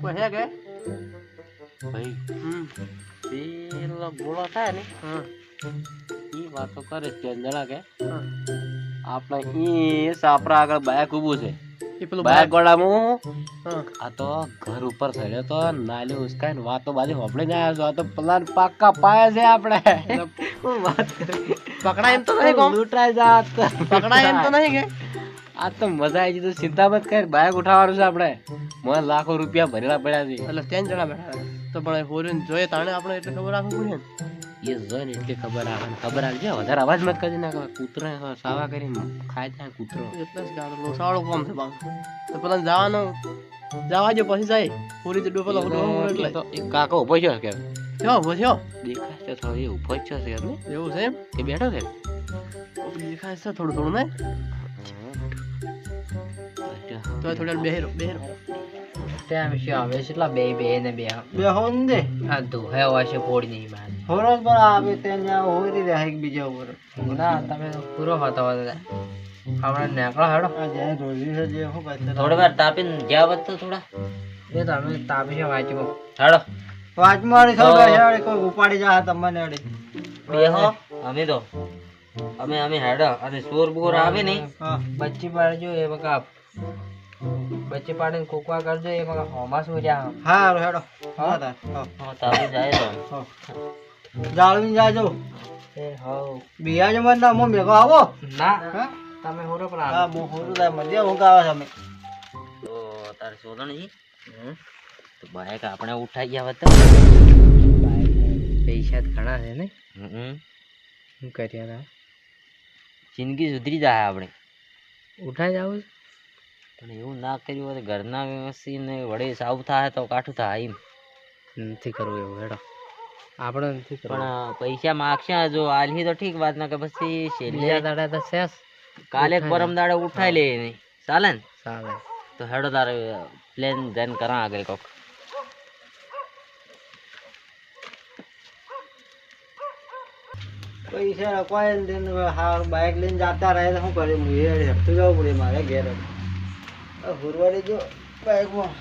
કોઈ હે કે? ભાઈ હમ. પેલો ગોળો થાય ને. હા. ઈ વાતો કરે જણા કે. આપણે ઈ સાપરા આગળ બાયક ઊભું છે. પેલું બાયક ગોળામાં આ તો ઘર ઉપર ચડ્યો તો નાલી વાતો બાજી હોપડી ના આવ્યો તો પ્લાન પાક્કા પાયા છે આપણે. વાત કરી. પકડાય એમ તો નહીં કોમ. લૂંટાઈ જાત. પકડાય એમ તો નહીં કે. આ તો મજા આવી જતી ચિંતા મત કર. બાયક ઉઠાવવાનું છે આપણે. મને લાખો રૂપિયા ભરેલા પડ્યા છે. એટલે ત્રણ જણા બેઠા. તો પણ હોરીને જોઈએ તાણે આપણે એટલે ખબર રાખવું પડે ને. એ જોઈને એટલે ખબર આવે ને. ખબર આવી જાય. વધારે અવાજ મત કરી નાખવા. કૂતરો સાવા કરીને ખાય ત્યાં કૂતરો. એટલે જ ગાડો લોસાળો કોમ છે બાપ. તો પેલા જવાનું જવા જો પછી જાય. હોરી તો ડોપેલો એટલે. એક કાકો ઊભો છે કે થયો ઊભો થયો દેખાય છે થોડો એ ઊભો જ છે એમ એવું છે એમ કે બેઠો છે દેખાય છે થોડું થોડું ને તો થોડા બેહેરો બેહેરો ત્યાં શું આવે છે એટલા બે બે ને બે બે હોન દે આ દુહે હોય છે પોડી નહીં મારે હોરસ પર આવે ત્યાં જ્યાં હોરી રહે એક બીજા ઉપર ના તમે પૂરો હતો આપણે નીકળો હેડો આ જ્યાં રોજી છે જે હું થોડી વાર તાપીને જ્યાં વધ તો થોડા એ તમે તાપી છે વાંચમાં હેડો બેસાડી કોઈ ઉપાડી જા તમને અડી બેહો અમે તો. અમે અમે હેડો અને સોર બોર આવે ને હા. બચ્ચી પાડજો એ બચ્ચી પાડીને કોકવા કરજો એ બકા હોમા રહ્યા હા હેડો. હા? તાર. હા. હા જાય તો. જાળવીને જાજો. એ હવ. બિયા જમા ના મો મેઘો આવો. ના. હા? તમે હોરો પણ હા મો હોરું થાય મજા હું ગાવા છે અમે. તો તારે સોલણ તો આપણે ઉઠાઈ ગયા હતા પૈસા ઘણા છે ને. શું કર્યા હતા? જિંદગી સુધરી જાય આપણે. ઉઠાઈ જાવ પણ એવું ના કર્યું હોય ઘરના વ્યવસ્થિત વડે સાવ થાય તો કાઠું થાય એમ. નથી કરવું એવું હેડો. આપણે નથી પણ પૈસા માગશે જો આલહી તો ઠીક વાત ના કે પછી છેલ્લે દાડા તો શેષ કાલે પરમ દાડે ઉઠાઈ લે નહીં ચાલે ને? ચાલે. તો હેડો તારે પ્લેન ધ્યાન કરા આગળ કોક. પૈસા કોઈ ને તેને હારું બાઇક લઈને જતા રહે તો શું કરે હું હેઠતું જવું પડે મારે ઘેર. હુરવાડી જો બાઇકમાં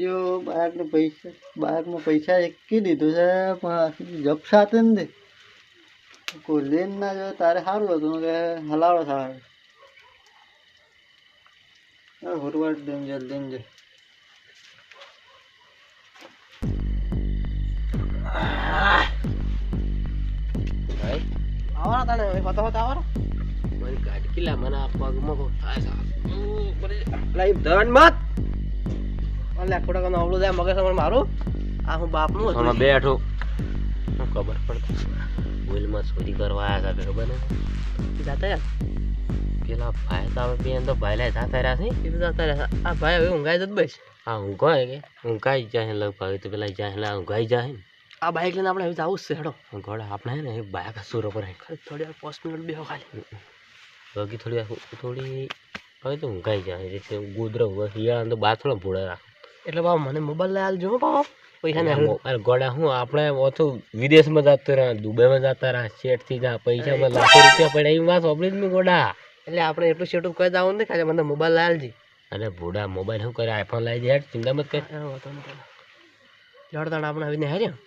જો બાઇક ને પૈસા બાઇકમાં પૈસા એકી દીધું છે, પણ જપ સાથે ને કોઈ લેન ના જો તારે સારું હતું કે હલાવડો સારો હુરવાડ ડેન્જર ડેન્જર આવવાના તાણે હવે હોતા હોતા આવવાના? મારી ગાડી કિલ્લા મને આ પગમાં થાય છે. લાઈવ ધન મત. અલે ખોટા કનો અવળું જાય મગજ અમારે મારું. આ હું બાપનું હતું. આમાં બેઠો. ખબર પડતી ભૂલમાં ચોરી કરવા આવ્યા હતા ખબર ને જાતા? યાર પેલા ભાઈ તો આપણે બેન તો ભાઈ લાય જાતા રહ્યા છે. એ જતા રહ્યા આ ભાઈ હવે ઊંઘાઈ જત બસ. હા ઊંઘાય કે? ઊંઘાઈ જાય લગભગ. તો પેલા જાય એટલે ઊંઘાઈ જાય ને. આ બાઈક લઈને આપણે હવે જવું જ છે હેડો. ઘોડા આપણે ને એ બાયક સુરો પર હે. ખાલી થોડી વાર પાંચ મિનિટ બેહો ખાલી. બાકી થોડી થોડી હવે તો ઊંઘાઈ જાય. એટલે ગોદરો શિયાળા તો બાથરૂમ ભૂડા રાખ. એટલે બાબા મને મોબાઈલ લઈ આલજો હો. બાબા પૈસા ને ગોડા હું આપણે ઓછું વિદેશમાં જતો રહ્યા. દુબઈમાં જતા રહ્યા. શેઠથી જા પૈસામાં લાખો રૂપિયા પડ્યા. એ વાત સાંભળી જ મેં ગોડા એટલે આપણે એટલું સેટઅપ કરી જવાનું ને ખાલી મને મોબાઈલ લઈ આલજી અને ભૂડા મોબાઈલ શું કરે? આઈફોન લાવી દે ચિંતા મત કર. વાંધો નહીં લડતાણ આપણે આવીને હાર્યા?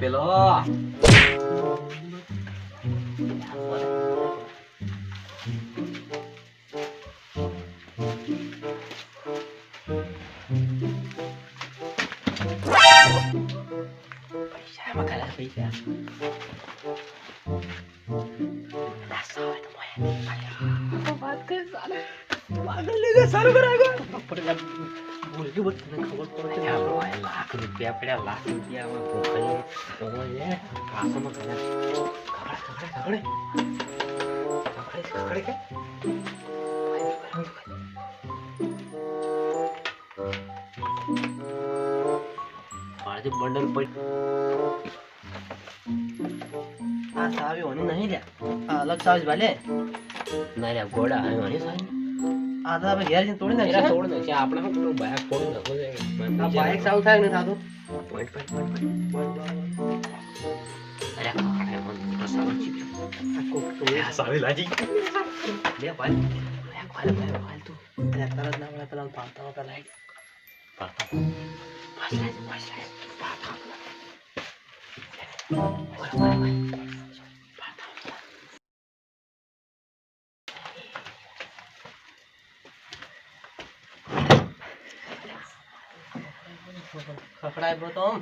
હેડો પેલો ઉરેલા પેલો ભૂલકી બસ તને ખબર પડે લાખ રૂપિયા પડ્યા, લાખ રૂપિયા ભૂખાઈ પાસોમાં ખબર ખબર ખબર ખખડી કે? મારાથી બંડલ પડી આ સાવી નહીં લ્યા. અલગ સાવી ભલે ના રે ગોડા આવ્યો નહીં સાહેબ આ તો આપણે ઘેર જઈને તોડી નાખીએ. તોડ નાખે આપણે શું પેલું બાઇક ફોડું નાખો છે. આ બાઈક સાવ થાય ને થાતું? પોઈન્ટ પોઈન્ટ પોઈન્ટ અરે કાકડા મને મોટો સારો ચીપ્યો સાવી લાજી લે ભાઈ લે ભાઈ ભાઈ ભાઈ તું. અરે તરત ના મળે પેલા પાડતા વખત લાઈ પાતા પાસ લાજી પાસ લાજી પાતા ઓય ઓય ઓય તો આમ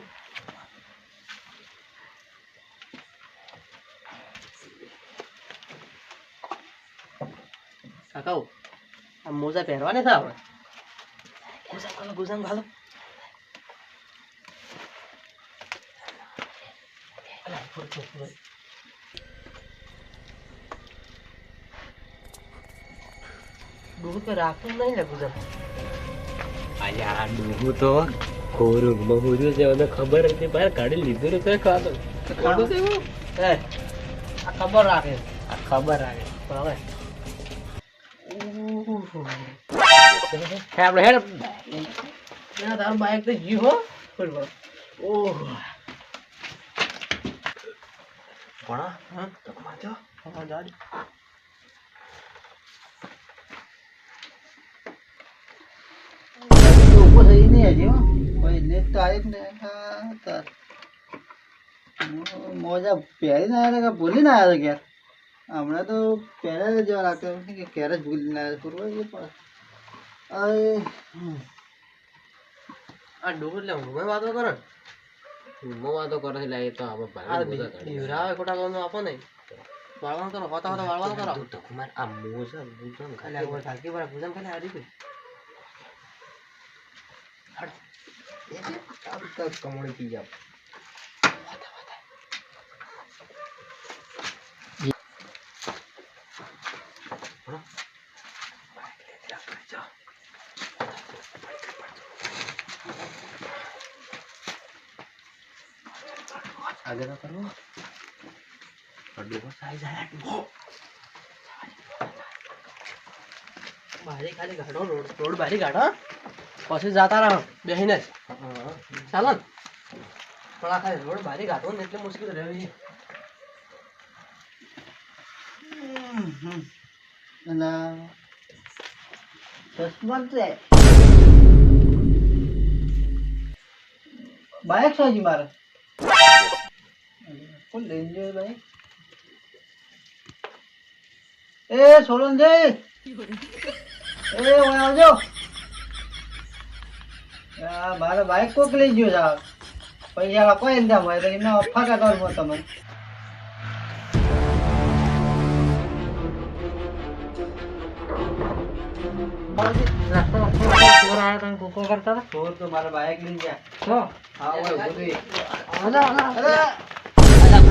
કાકાઓ આ મોજા પહેરવાને છે આપણે ગુજામ ઘાલો ગુજામ ઘાલો. દૂધ પર રાખવું નહીં લે ગુજામ આ ડૂબું તો ખોરું મહુર્યું છે મને ખબર હતી બહાર કાઢી લીધું છે ખાધું. ખાધું છે એવું? એ આ ખબર રાખે આ ખબર રાખે હવે. આપણે હેડ. ના તારું બાઈક તો જીવ હો. ઓહ ભણા હા? તો માજો હા તો ઊભો થઈ નહીં હજી હો. કોઈ લેટ તો આવી ને. હા તાર મોજા પહેરી ના આવ્યા ભૂલી ના આવ્યા ઘેર? હમણાં તો પહેલા જેવા લાગતો કે ઘેર જ ભૂલીને આવ્યા પૂર્વ એ પણ. આ ડોર લે ઊંઘમાં વાતો કરે? મો વાતો કરે છે લાગે તો આપણે ભાઈ કાઢી. ખોટા કોનો આપો નહીં. વાળવાનું કરો હોતા હોતા વાળવાનું કરો. તો કુમાર આ મોજા ભૂજમ ખાલી આગળ ઢાંકી પર ભૂજામ ખાલી હારી ગઈ કમળી પી જાવ આગળ કરવો અડ્ડો સાઈ જાય અડ્ડો બારી ખાલી ગાઢો રોડ રોડ બારી ગાઢો પછી જતા રહો બેહીને જ. ચાલો ને. પણ આખા રોડ બારી ગાઢો ને એટલે મુશ્કેલ રહેવી. છે. બાઇક હજી મારે. કોણ લઈને ગયો બાઇક એ આવજો. મારે બાઈક કોક લઈ ગયો સાહેબ પૈસા કોઈ ને હોય તો એમને ફાકા કરતો હું તમને ચોર તો મારા બાઇક લઈ ગયા. હા. ઓય બધું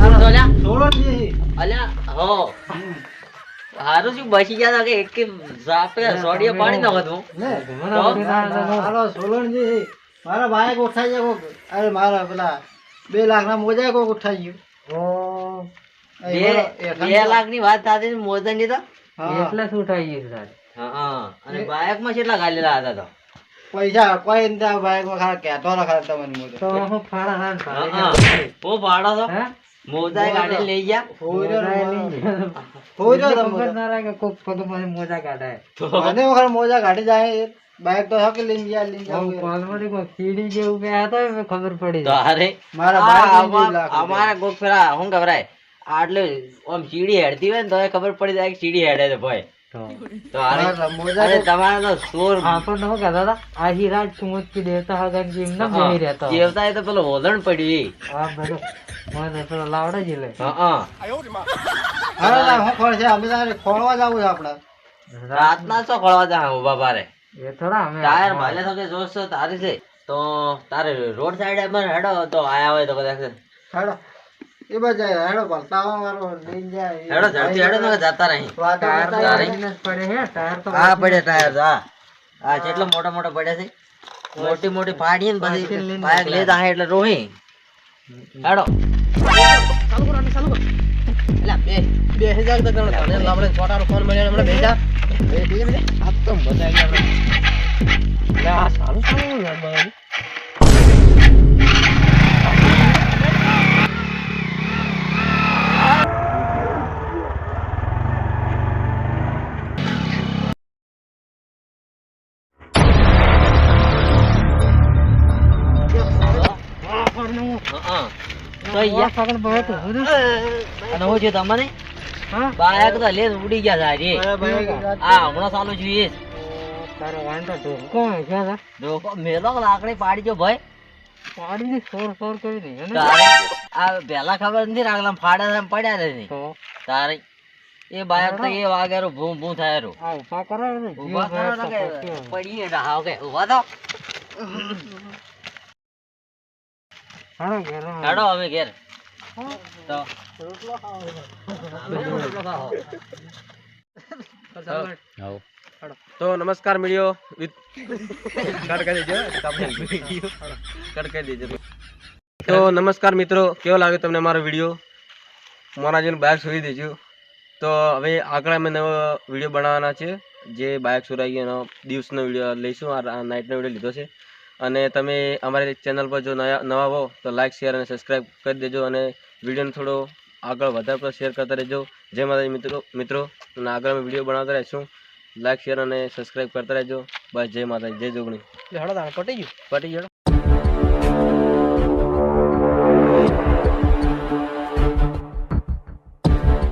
અરે સોલનજી અલ્યા. હો. હારું શું બચી ગયા કે એક સાપે સોડીએ પાણી નાખો તું. હાલો સોલણજી. મારા ભાઈ ઉઠાઈ જાય કોક. અરે મારા પેલા બે લાખ ના મોજા કોક ઉઠાઈ ગયું. બે લાખની વાત થતી મોજા ની તો? હા. હા અને બાયકમાં કેટલા ગાલેલા હતા તો? પૈસા કોઈ ને ત્યાં બાઈકમાં ખાલી કેતો ના ખાલી તમને મોજો. હા પાડો તો? મોજા ગાડી લઈ ગયા હોઈ રહ્યો તમે મોજા. મને વખત મોજા કાઢી જાય બાઈક તો હકે લઈને ગયા લઈને જાવ તો અરે મારા. અમારા કોક શું ખબરાય આટલે આમ સીડી હેડતી હોય ને તો ખબર પડી જાય કે સીડી હેડે છે ભાઈ તો અરે તમારે તો સોર એ તો પેલો ઓલણ પડ્યું હા હા ના, હું ખોળ છે અમે તારે ખોળવા જવું છે રાતના શું ખોળવા જા પારે ટાયર ભાલે તો કે જોશ તારી છે. તો તારે રોડ સાઈડ એમાં હેડો તો આયા હોય તો કદાચ. હેડો. એ બધા હેડો ભરતાવા વાળો લઈને જાય હેડો ઝડપી હેડો ને જતા રહી. ટાયર તો કરતા તારે? ઓરીજિનલ જ પડે હે ટાયર તો હા પડે ટાયર તો હા. હા. કેટલો મોટા મોટા પડ્યા છે. મોટી મોટી પાડી ને લઈને જાય એટલે રોહી. હેડો. ચાલુ કરો ચાલુ કરો. એટલે બે બે હજાર તો આપણે છોટાનો ફોન મળ્યો હમણાં ભેજા બે બે બે આ તો મજા આવી આપણે આ સારું સારું યાર તો યાર. પકડ તો હું અને હું છે તમને? હા? બાયક તો લે ઉડી ગયા સારી આ હમણાં ચાલુ જોઈએ તારો વાંધો તો કોણ છે ડોકો મેલો લાકડી પાડી જો ભાઈ. પાડી સોર સોર કરી દે ને? તારે આ પહેલા ખબર નથી રાખલા ફાડા એમ પડ્યા નથી તો? તારે એ બાયક તો એ વાગેરો ભૂ ભૂ થાય આ ઊભા કરો ને. ઊભા કરો ને કે પડીએ ને હા ઓકે ઊભા તો ઘેર હેડો અમે ઘેર. તો. તો નમસ્કાર દેજો તો નમસ્કાર મિત્રો કેવો લાગે તમને મારો વીડિયો મોનાજીનું બાઇક સુરી દેજો. તો હવે આગળ અમે નવો વીડિયો બનાવવાના છે જે બાઇક સુરાઈ એનો દિવસનો વીડિયો લઈશું. આ નાઇટનો વીડિયો લીધો છે. અને તમે અમારી ચેનલ પર જો નયા નવા હો તો લાઇક શેર અને સબસ્ક્રાઈબ કરી દેજો અને વિડીયોને થોડો આગળ વધારે પર શેર કરતા રહેજો. જે માતાજી મિત્રો મિત્રો અને આગળ અમે વીડિયો બનાવતા રહીશું. લાઈક શેર અને સબસ્ક્રાઈબ કરતા રહેજો. બસ જય માતાજી જય જોગણી. પટી ગયું. પટી ગયો?